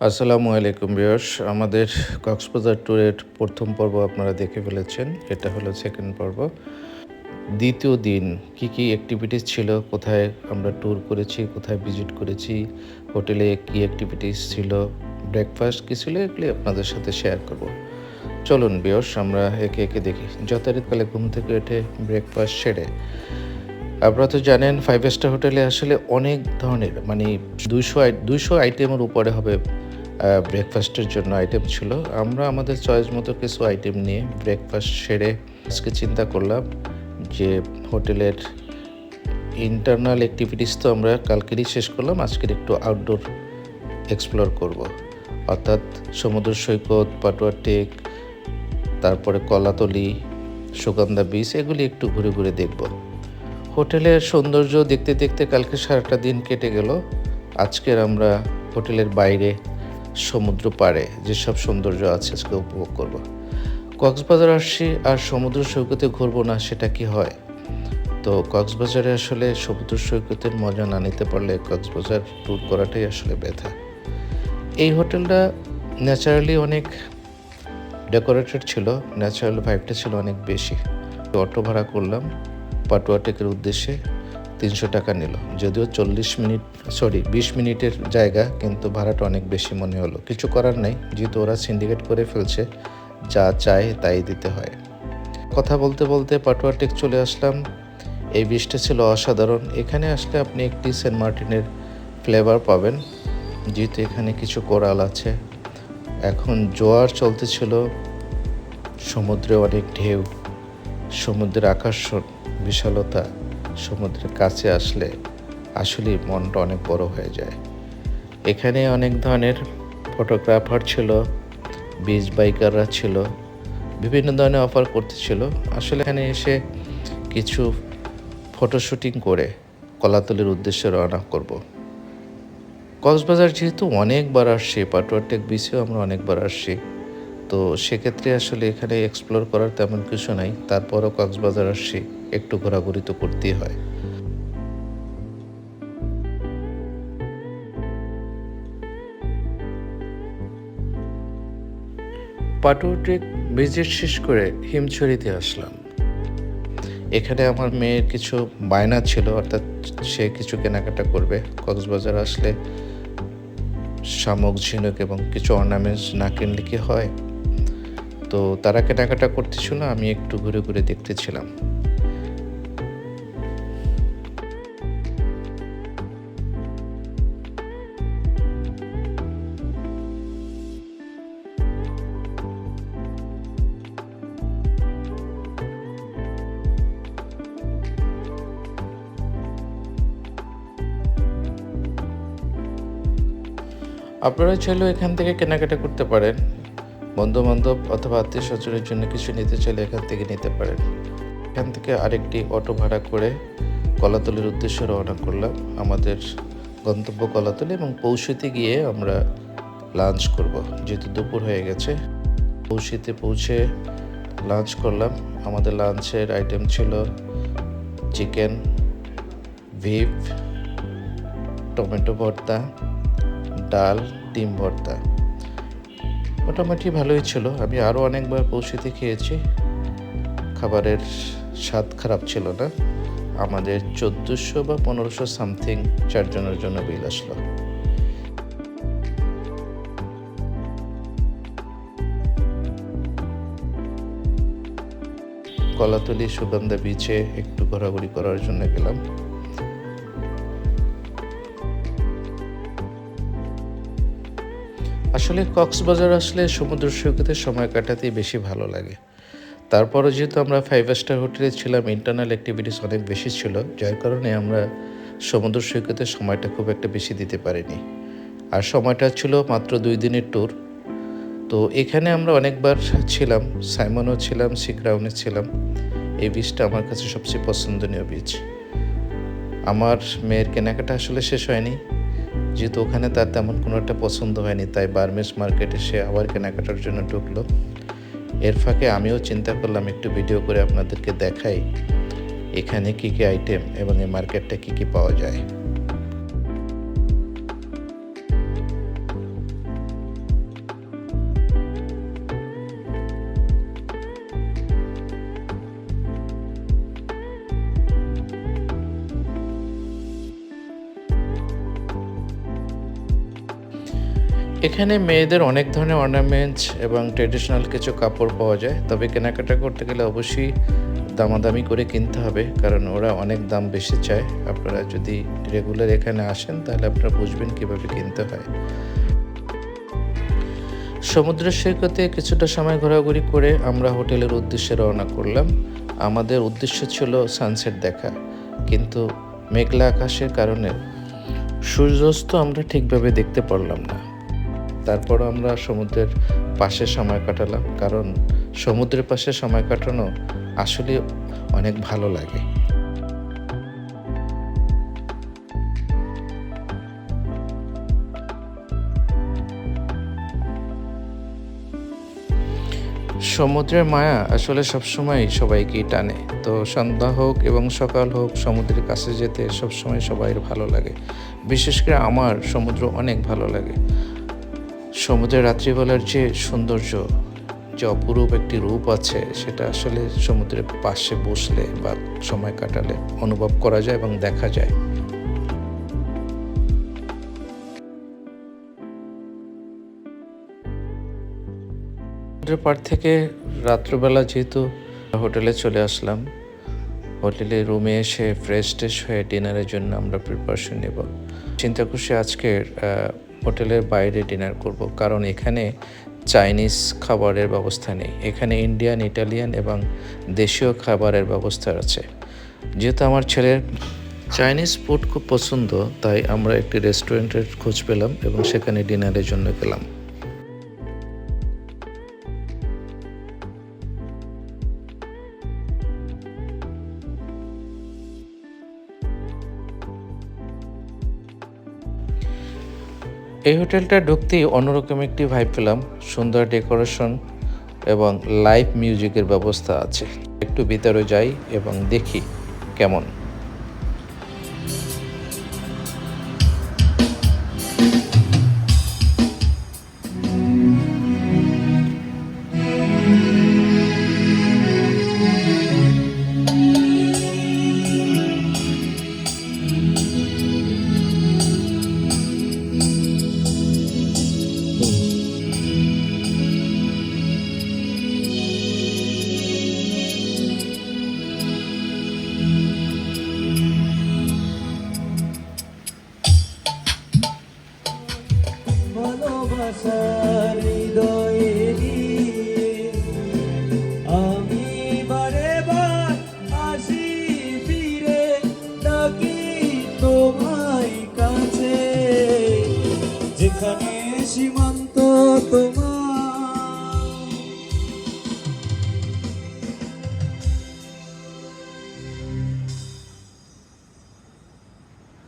আসসালামু আলাইকুম বিয়স আমাদের কক্সবাজার ট্যুরের প্রথম পর্ব আপনারা দেখে ফেলেছেন। এটা হলো সেকেন্ড পর্ব। দ্বিতীয় দিন কি কি অ্যাক্টিভিটিস ছিল? কোথায় আমরা ট্যুর করেছি? কোথায় ভিজিট করেছি? হোটেলে কি অ্যাক্টিভিটিস ছিল? ব্রেকফাস্ট কী ছিল? এগুলি আপনাদের সাথে শেয়ার করব। চলুন বিয়স আমরা একে একে দেখি। যথারীতকালে ঘুম থেকে উঠে ব্রেকফাস্ট সেরে। আপনারা তো জানেন ফাইভ স্টার হোটেলে আসলে অনেক ধরনের মানে দুইশো দুইশো আইটেমের উপরে হবে ব্রেকফাস্টের জন্য আইটেম ছিল। আমরা আমাদের চয়েস মতো কিছু আইটেম নিয়ে ব্রেকফাস্ট সেরে আজকে চিন্তা করলাম যে হোটেলের ইন্টারনাল অ্যাক্টিভিটিস তো আমরা কালকেরই শেষ করলাম, আজকের একটু আউটডোর এক্সপ্লোর করব। অর্থাৎ সমুদ্র সৈকত, পাটুয়া টেক, তারপরে কলাতলি, সুগন্ধা বিচ এগুলি একটু ঘুরে ঘুরে দেখব। হোটেলের সৌন্দর্য দেখতে দেখতে কালকে সারাটা দিন কেটে গেল। আজকের আমরা হোটেলের বাইরে সমুদ্র পাড়ে যেসব সৌন্দর্য আছে আজকে উপভোগ করব। কক্সবাজার আসছি, আর সমুদ্র সৈকতে ঘুরবো না, সেটা কি হয়? তো কক্সবাজারে আসলে সমুদ্র সৈকতের মজা না নিতে পারলে কক্সবাজার ট্যুর করাটাই আসলে ব্যথা। এই হোটেলটা ন্যাচারালি অনেক ডেকোরেটেড ছিল ন্যাচারাল ভাইবটা ছিল অনেক বেশি। অটো ভাড়া করলাম পাটুয়া টেকের উদ্দেশ্যে। তিনশো টাকা নিল। যদিও চল্লিশ মিনিট, সরি, বিশ মিনিটের জায়গা, কিন্তু ভাড়াটা অনেক বেশি মনে হলো। কিছু করার নেই, যেহেতু ওরা সিন্ডিকেট করে ফেলছে, যা চায় তাই দিতে হয়। কথা বলতে বলতে পাটুয়া টেক চলে আসলাম। এই বীজটা ছিল অসাধারণ। এখানে আসলে আপনি একটি সেন্ট মার্টিনের ফ্লেভার পাবেন, যেহেতু এখানে কিছু কোরাল আছে। এখন জোয়ার চলতেছিল, সমুদ্রে অনেক ঢেউ, সমুদ্রের আকর্ষণ বিশালতা। সমুদ্রের কাছে আসলে আসলেই মনটা অনেক বড় হয়ে যায়। এখানে অনেক ধরনের ফটোগ্রাফার ছিল বিচ বাইকাররা ছিল, বিভিন্ন ধরনের অফার করতেছিল। আসলে এখানে এসে কিছু ফটো শুটিং করে কলাতলির উদ্দেশ্যে রওনা করব। কক্সবাজার যেহেতু অনেকবার আসছি পাটুয়াটেক বিচেও আমরা অনেকবার আসছি, তো সেক্ষেত্রে আসলে এখানে এক্সপ্লোর করার তেমন কিছু নাই। তারপরও কক্সবাজার আসছি। একটু ঘোরাঘুরি তো করতেই হয়। পাটুয়াটেক ভিজিট শেষ করে হিমছড়িতে আসলাম। এখানে আমার মেয়ের কিছু বায়না ছিল, অর্থাৎ সে কিছু কেনাকাটা করবে। কক্সবাজার আসলে শামুক, ঝিনুক এবং কিছু অর্নামেন্টস না কিনলে কি হয়? তো তারা কেনাকাটা করতেছিল, আমি একটু ঘুরে ঘুরে দেখতেছিলাম। আপনারা চাইলেও এখান থেকে কেনাকাটা করতে পারেন। বন্ধু বান্ধব অথবা আত্মীয় স্বজনের জন্য কিছু নিতে চাইলে এখান থেকে নিতে পারেন। এখান থেকে আরেকটি অটো ভাড়া করে কলাতলির উদ্দেশ্যে রওনা করলাম। আমাদের গন্তব্য কলাতলি এবং পৌঁছতে গিয়ে আমরা লাঞ্চ করব। যেহেতু দুপুর হয়ে গেছে, পৌঁছিতে পৌঁছে লাঞ্চ করলাম। আমাদের লাঞ্চের আইটেম ছিল চিকেন ভিপ টমেটো ভর্তা ডাল, ডিম ভর্তা। মোটামুটি ভালোই ছিল। আমি আরও অনেকবার পৌঁছিতে খেয়েছি। খাবারের স্বাদ খারাপ ছিল না। আমাদের চোদ্দোশো বা পনেরোশো সামথিং চারজনের জন্য বিল আসলো। কলাতলি সুগন্ধা বিচে একটু ঘোরাঘুরি করার জন্য গেলাম। আসলে কক্সবাজার আসলে সমুদ্র সৈকতে সময় কাটাতেই বেশি ভালো লাগে। তারপরও যেহেতু আমরা ফাইভ স্টার হোটেলে ছিলাম ইন্টারনাল অ্যাক্টিভিটিস অনেক বেশি ছিল, যার কারণে আমরা সমুদ্র সৈকতে সময়টা খুব একটা বেশি দিতে পারিনি। আর সময়টা ছিল মাত্র দুই দিনের ট্যুর তো এখানে আমরা অনেকবার ছিলাম, সাইমনও ছিলাম সিগ্রাউনে ছিলাম। এই বীজটা আমার কাছে সবচেয়ে পছন্দনীয় বীজ আমার মেয়ের কেনাকাটা আসলে শেষ হয়নি। যেহেতু ওখানে তার তেমন কোনো একটা পছন্দ হয়নি, তাই বার্মেস মার্কেটে সে আবার কেনাকাটার জন্য ঢুকলো। এর ফাঁকে আমিও চিন্তা করলাম, একটু ভিডিও করে আপনাদেরকে দেখাই এখানে কী কী আইটেম এবং এই মার্কেটটা কী কী পাওয়া যায়। এখানে মেয়েদের অনেক ধরনের অর্নামেন্টস এবং ট্রেডিশনাল কিছু কাপড় পাওয়া যায়। তবে কেনাকাটা করতে গেলে অবশ্যই দামাদামি করে কিনতে হবে, কারণ ওরা অনেক দাম বেশি চায়। আপনারা যদি রেগুলার এখানে আসেন, তাহলে আপনারা বুঝবেন কীভাবে কিনতে হয়। সমুদ্র সৈকতে কিছুটা সময় ঘোরাঘুরি করে আমরা হোটেলের উদ্দেশ্যে রওনা করলাম। আমাদের উদ্দেশ্য ছিল সানসেট দেখা, কিন্তু মেঘলা আকাশের কারণে সূর্যাস্ত আমরা ঠিকভাবে দেখতে পারলাম না। তারপর আমরা সমুদ্রের পাশে সময় কাটালাম, কারণ সমুদ্রের পাশে সময় কাটানো আসলে অনেক ভালো লাগে। সমুদ্রের মায়া আসলে সবসময় সবাইকেই টানে। তো সন্ধ্যা হোক এবং সকাল হোক, সমুদ্রের কাছে যেতে সবসময় সবাই ভালো লাগে। বিশেষ করে আমার সমুদ্র অনেক ভালো লাগে। সমুদ্রের রাত্রিবেলার যে সৌন্দর্য, যে অপরূপ একটি রূপ আছে, সেটা আসলে সমুদ্রের পাশে বসলে বা সময় কাটালে অনুভব করা যায় এবং দেখা যায়। সমুদ্রের পাড় থেকে রাত্রবেলা যেহেতু হোটেলে চলে আসলাম হোটেলে রুমে এসে ফ্রেশ ট্রেশ হয়ে ডিনারের জন্য আমরা প্রিপারেশন নেব। চিন্তা করছি আজকের হোটেলের বাইরে ডিনার করব, কারণ এখানে চাইনিজ খাবারের ব্যবস্থা নেই। এখানে ইন্ডিয়ান, ইটালিয়ান এবং দেশীয় খাবারের ব্যবস্থা আছে। যেহেতু আমার ছেলের চাইনিজ ফুড খুব পছন্দ, তাই আমরা একটি রেস্টুরেন্টের খোঁজ পেলাম এবং সেখানে ডিনারের জন্য গেলাম। এই হোটেলটা ঢুকতেই অন্যরকম একটি ভাইব পেলাম। সুন্দর ডেকোরেশন এবং লাইভ মিউজিকের ব্যবস্থা আছে। একটু ভিতরে যাই এবং দেখি কেমন।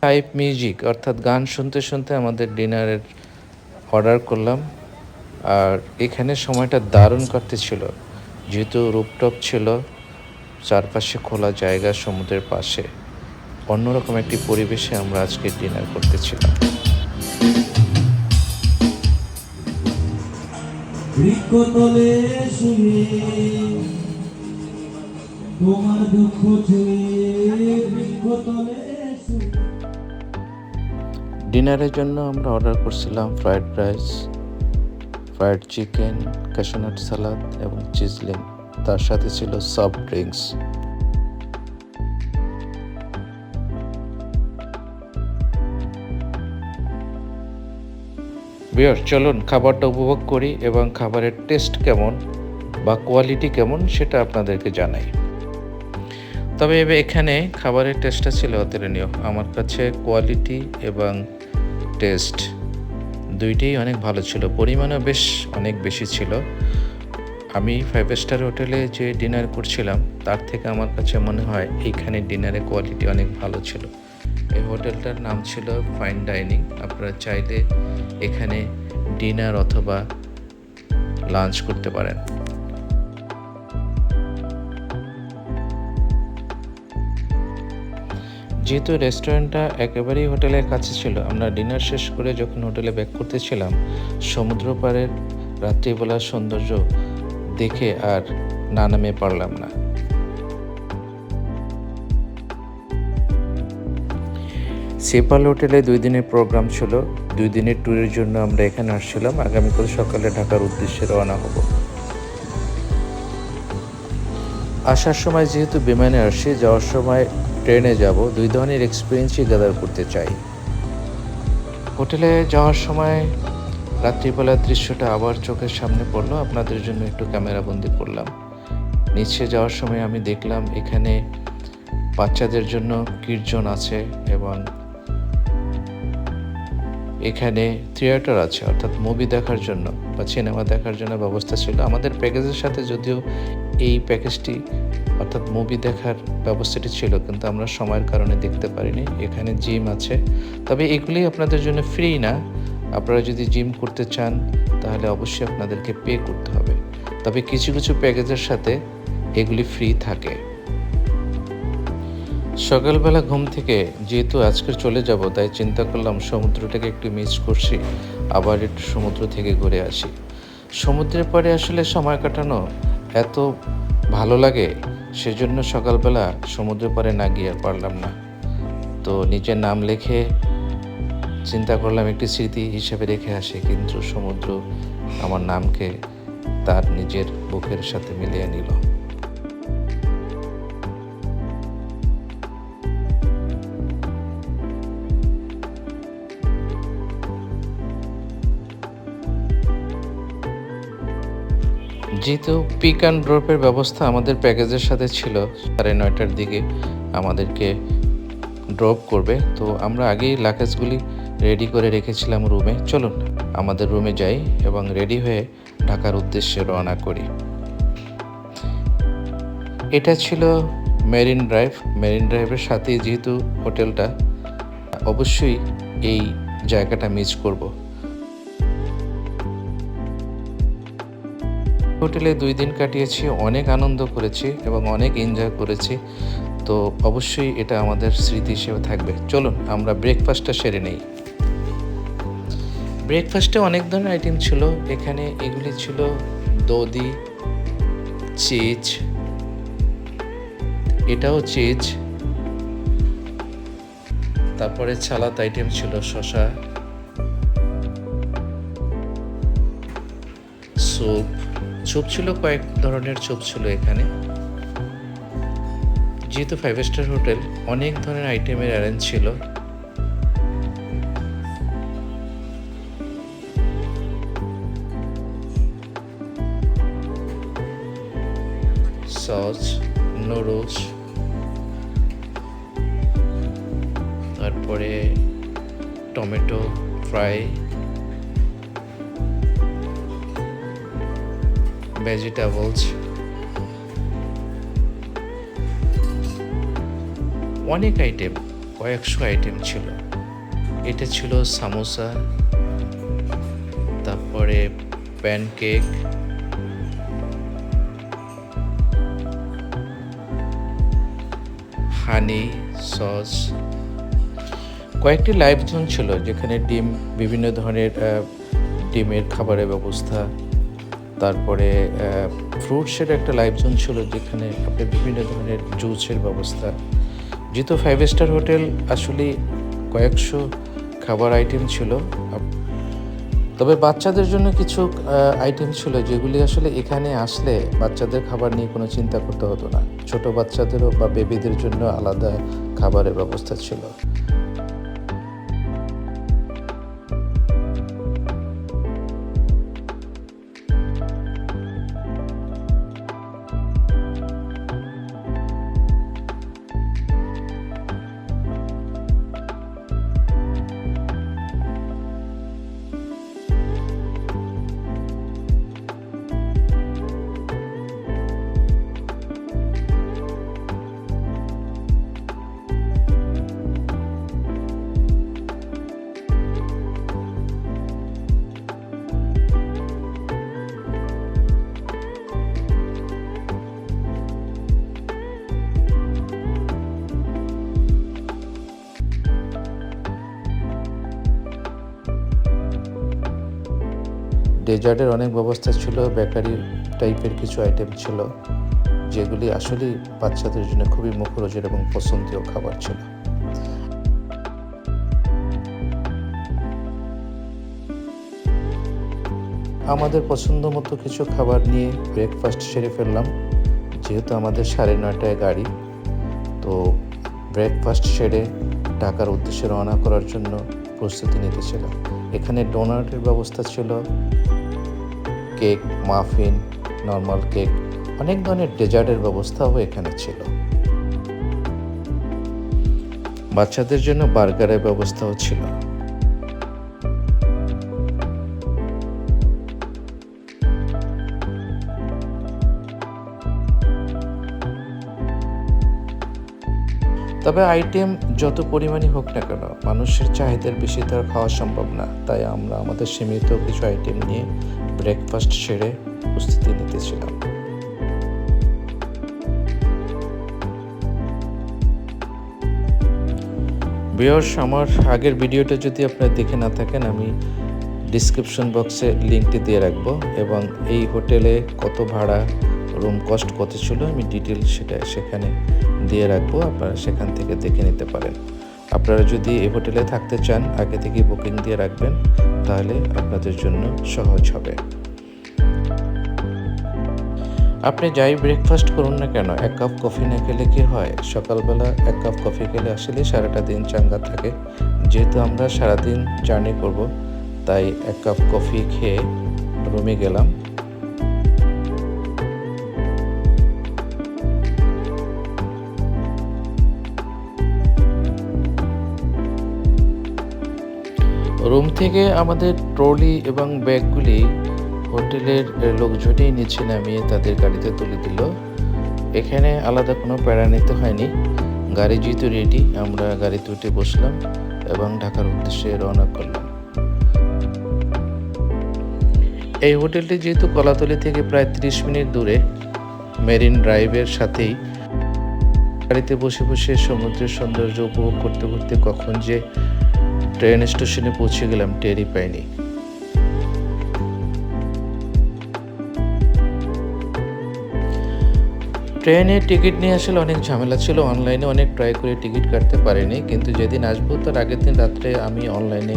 লাইভ মিউজিক অর্থাৎ গান শুনতে শুনতে আমাদের ডিনারের অর্ডার করলাম। আর এখানে সময়টা দারুণ কাটতেছিল। যেহেতু রূপটপ ছিল, চারপাশে খোলা জায়গা সমুদ্রের পাশে। অন্যরকম একটি পরিবেশে আমরা আজকে ডিনার করতেছিলাম। বৃক্ষতলে তোমার দুঃখ ছুঁয়ে বৃক্ষতলে ডিনারের জন্য আমরা অর্ডার করছিলাম fried rice fried chicken cashew nut salad এবং চিজলিং তার সাথে ছিল সফট ড্রিঙ্কস বিয়ার চলুন খাবারটা উপভোগ করি এবং খাবারের টেস্ট কেমন বা কোয়ালিটি কেমন সেটা আপনাদেরকে জানাই। তবে এখানে খাবারের টেস্টটা ছিল অতুলনীয়। আমার কাছে কোয়ালিটি এবং টেস্ট দুইটাই অনেক ভালো ছিল, পরিমাণও বেশ অনেক বেশি ছিল। আমি ফাইভ স্টার হোটেলে যে ডিনার করছিলাম, তার থেকে আমার কাছে মনে হয় এইখানে ডিনারের কোয়ালিটি অনেক ভালো ছিল। এই হোটেলটার নাম ছিল ফাইন ডাইনিং আপনারা চাইলে এখানে ডিনার অথবা লাঞ্চ করতে পারেন। যেহেতু রেস্টুরেন্টটা একেবারেই হোটেলের কাছে ছিল, আমরা ডিনার শেষ করে যখন হোটেলে ব্যাক করতেছিলাম সমুদ্র পাড়ের রাত্রিবেলার সৌন্দর্য দেখে আর না নামে পারলাম না। সেপাল হোটেলে দুই দিনের প্রোগ্রাম ছিল, দুই দিনের ট্যুরের জন্য আমরা এখানে আসছিলাম আগামীকাল সকালে ঢাকার উদ্দেশ্যে রওনা হব। আসার সময় যেহেতু বিমানে আসছি যাওয়ার সময় ট্রেনে যাব, দুই ধরনের এক্সপিরিয়েন্সই গ্যাদার করতে চাই। হোটেলে যাওয়ার সময় রাত্রিবেলার দৃশ্যটা আবার চোখের সামনে পড়ল, আপনাদের জন্য একটু ক্যামেরাবন্দি করলাম। নিচে যাওয়ার সময় আমি দেখলাম এখানে বাচ্চাদের জন্য কীর্জন আছে এবং এখানে থিয়েটার আছে, অর্থাৎ মুভি দেখার জন্য বা সিনেমা দেখার জন্য ব্যবস্থা ছিল। আমাদের প্যাকেজের সাথে যদিও এই প্যাকেজটি অর্থাৎ মুভি দেখার ব্যবস্থাটি ছিল, কিন্তু আমরা সময়ের কারণে দেখতে পারিনি। এখানে জিম আছে। তবে এগুলি আপনাদের জন্য ফ্রি না। আপনারা যদি জিম করতে চান, তাহলে অবশ্যই আপনাদেরকে পে করতে হবে। তবে কিছু কিছু প্যাকেজের সাথে এগুলি ফ্রি থাকে। সকালবেলা ঘুম থেকে যেহেতু আজকে চলে যাব, তাই চিন্তা করলাম সমুদ্রটাকে একটু মিস করছি, আবার একটু সমুদ্র থেকে ঘুরে আসি। সমুদ্রের পাড়ে আসলে সময় কাটানো এত ভালো লাগে, সেজন্য সকালবেলা সমুদ্র পারে না গিয়ে আর পারলাম না। তো নিজের নাম লেখে চিন্তা করলাম একটি স্মৃতি হিসেবে রেখে আসে, কিন্তু সমুদ্র আমার নামকে তার নিজের বুকের সাথে মিলিয়ে নিল। যেহেতু পিক অ্যান্ড ড্রপের ব্যবস্থা আমাদের প্যাকেজের সাথে ছিল, সাড়ে নয়টার দিকে আমাদেরকে ড্রপ করবে। তো আমরা আগেই লাকেজগুলি রেডি করে রেখেছিলাম রুমে চলুন, আমাদের রুমে যাই এবং রেডি হয়ে ঢাকার উদ্দেশ্যে রওনা করি। এটা ছিল মেরিন ড্রাইভ মেরিন ড্রাইভের সাথে যেহেতু হোটেলটা অবশ্যই এই জায়গাটা মিস করব। হোটেলে দুই দিন কাটিয়েছি, অনেক আনন্দ করেছি এবং অনেক এনজয় করেছি। তো অবশ্যই এটা আমাদের স্মৃতি হিসেবে থাকবে। চলুন, আমরা ব্রেকফাস্টটা সেরে নেই। ব্রেকফাস্টে অনেক ধরনের আইটেম ছিল। এখানে এগুলি ছিল দদি চিজ এটাও চিজ তারপরে ছালাত আইটেম ছিল শশা স্যুপ স্যুপ ছিল, কয়েক ধরনের স্যুপ ছিল এখানে। যেহেতু ফাইভ স্টার হোটেল, অনেক ধরনের আইটেমের অ্যারেঞ্জ ছিল। সস নুডলস তারপরে টমেটো ফ্রাই ভেজিটেবলস। অনেক আইটেম, কয়েকশো আইটেম ছিল। এটা ছিল সামোসা, তারপরে প্যানকেক, হানি, সস। কয়েকটি লাইভ জোন ছিল যেখানে ডিম, বিভিন্ন ধরনের ডিমের খাবারের ব্যবস্থা। তারপরে ফ্রুটসের একটা লাইভ জোন ছিল যেখানে আপনি বিভিন্ন ধরনের জুসের ব্যবস্থা যেহেতু ফাইভ স্টার হোটেল আসলে কয়েকশো খাবার আইটেম ছিল। তবে বাচ্চাদের জন্য কিছু আইটেম ছিল যেগুলি আসলে এখানে আসলে বাচ্চাদের খাবার নিয়ে কোনো চিন্তা করতে হতো না। ছোট বাচ্চাদেরও বা বেবিদের জন্য আলাদা খাবারের ব্যবস্থা ছিল। ডেজার্টের অনেক ব্যবস্থা ছিল, বেকারি টাইপের কিছু আইটেম ছিল, যেগুলি আসলেই বাচ্চাদের জন্য খুবই মুখরোচক এবং পছন্দীয় খাবার ছিল। আমাদের পছন্দ মতো কিছু খাবার নিয়ে ব্রেকফাস্ট সেরে ফেললাম, যেহেতু আমাদের সাড়ে নয়টায় গাড়ি। তো ব্রেকফাস্ট সেরে ঢাকার উদ্দেশ্যে রওনা করার জন্য প্রস্তুতি নিতেছিলাম। এখানে ডোনাটের ব্যবস্থা ছিল। কেক, মাফিন, নর্মাল কেক, অনেক ধরনের ডেজার্টের ব্যবস্থাও এখানে ছিল। বাচ্চাদের জন্য বার্গারের ব্যবস্থাও ছিল। তবে আইটেম যত পরিমাণই হোক না কেন, মানুষের চাহিদার বেশি তো আর খাওয়া সম্ভব না। তাই আমরা আমাদের সীমিত কিছু আইটেম নিয়ে ব্রেকফাস্ট সেরে উপস্থিতি নিতেছিলাম। বিয়র্স আমার আগের ভিডিওটা যদি আপনারা দেখে না থাকেন, আমি ডিসক্রিপশন বক্সে লিঙ্কটি দিয়ে রাখব এবং এই হোটেলে কত ভাড়া রুম কস্ট কত ছিল আমি ডিটেল সেটা সেখানে দিয়ে রাখব, আপনারা সেখান থেকে দেখে নিতে পারেন। আপনারা যদি এই হোটেলে থাকতে চান, আগে থেকে বুকিং দিয়ে রাখবেন, তাহলে আপনাদের জন্য সহজ হবে। আপনি যাই ব্রেকফাস্ট করুন না কেন, এক কাপ কফি না খেলে কি হয়? সকালবেলা এক কাপ কফি খেলে আসলে সারাটা দিন চাঙ্গা থাকে। যেহেতু আমরা সারাদিন জার্নি করব, তাই এক কাপ কফি খেয়ে রুমে গেলাম। রুম থেকে আমাদের ট্রলি এবং ব্যাগগুলি হোটেলের লোকজনই নিচে নামিয়ে তাদের গাড়িতে তুলে দিল। এখানে আলাদা কোনো প্যারা নিতে হয়নি। গাড়ি যেহেতু রেডি আমরা গাড়িতে উঠে বসলাম এবং ঢাকার উদ্দেশ্যে রওনা করলাম। এই হোটেলটি যেহেতু কলাতলি থেকে প্রায় তিরিশ মিনিট দূরে, মেরিন ড্রাইভের সাথেই গাড়িতে বসে বসে সমুদ্রের সৌন্দর্য উপভোগ করতে করতে কখন যে ট্রেন স্টেশনে পৌঁছে গেলাম, টেরই পাইনি। ট্রেনের টিকিট নিয়ে আসলে অনেক ঝামেলা ছিল, অনলাইনে অনেক ট্রাই করে টিকিট কাটতে পারিনি, কিন্তু যেদিন আসব তার আগের দিন রাত্রে আমি অনলাইনে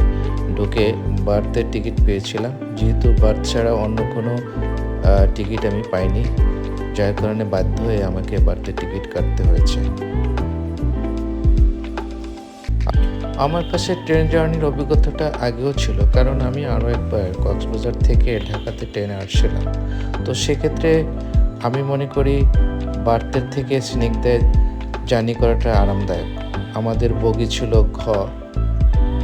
ঢুকে বার্থের টিকিট পেয়েছিলাম, যেহেতু বার্থ ছাড়া অন্য কোনো টিকিট আমি পাইনি, যার কারণে বাধ্য হয়ে আমাকে বার্থের টিকিট কাটতে হয়েছে। আমার কাছে ট্রেন জার্নির অভিজ্ঞতাটা আগেও ছিল, কারণ আমি আরও একবার কক্সবাজার থেকে ঢাকাতে ট্রেনে আসছিলাম। তো সেক্ষেত্রে আমি মনে করি বার্থের থেকে স্নিগ্ধের জার্নি করাটা আরামদায়ক। আমাদের বগি ছিল ঘ।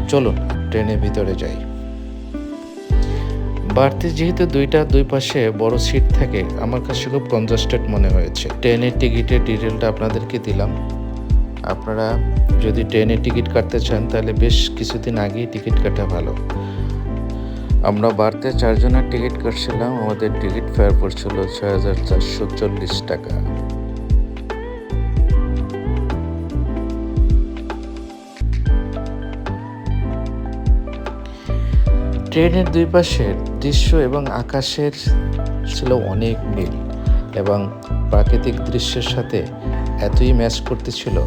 চলুন ট্রেনের ভিতরে যাই। বাড়তি যেহেতু দুইটা দুই পাশে বড় সিট থাকে, আমার কাছে খুব কনজাস্টেড মনে হয়েছে। ট্রেনের টিকিটের ডিটেলটা আপনাদেরকে দিলাম। আপনারা যদি ট্রেনের টিকিট কাটতে চান, তাহলে বেশ কিছুদিন আগেই টিকিট কাটা ভালো। আমরা বাড়তে চারজনের টিকিট কাটছিলাম, আমাদের টিকিট ফেয়ার পড়ছিল ছয় হাজার চারশো চল্লিশ টাকা। ট্রেনের দুই পাশের দৃশ্য এবং আকাশের ছিল অনেক মিল এবং প্রাকৃতিক দৃশ্যের সাথে এতই ম্যাচ করতেছিল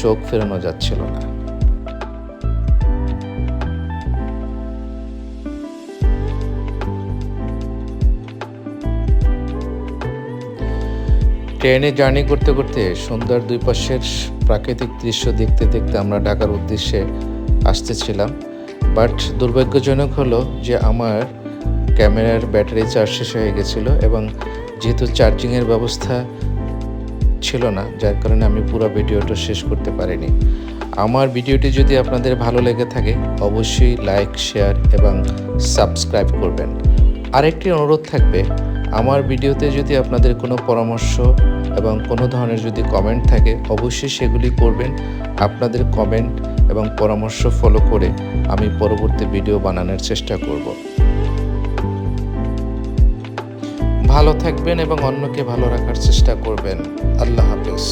চোখ ফেরানো যাচ্ছিল না। ট্রেনে জার্নি করতে করতে সন্ধ্যার দুই পাশের প্রাকৃতিক দৃশ্য দেখতে দেখতে আমরা ঢাকার উদ্দেশ্যে আসতেছিলাম। বাট দুর্ভাগ্যজনক হলো যে আমার ক্যামেরার ব্যাটারি চার্জ শেষ হয়ে গেছিল এবং যেহেতু চার্জিংয়ের ব্যবস্থা ছিল না, যার কারণে আমি পুরো ভিডিওটা শেষ করতে পারিনি। আমার ভিডিওটি যদি আপনাদের ভালো লেগে থাকে, অবশ্যই লাইক, শেয়ার এবং সাবস্ক্রাইব করবেন। আরেকটি অনুরোধ থাকবে, আমার ভিডিওতে যদি আপনাদের কোনো পরামর্শ এবং কোনো ধরনের যদি কমেন্ট থাকে, অবশ্যই সেগুলি করবেন, আপনাদের কমেন্ট এবং পরামর্শ ফলো করে আমি পরবর্তী ভিডিও বানানোর চেষ্টা করব। ভালো থাকবেন এবং অন্যকে ভালো রাখার চেষ্টা করবেন। আল্লাহ হাফেজ।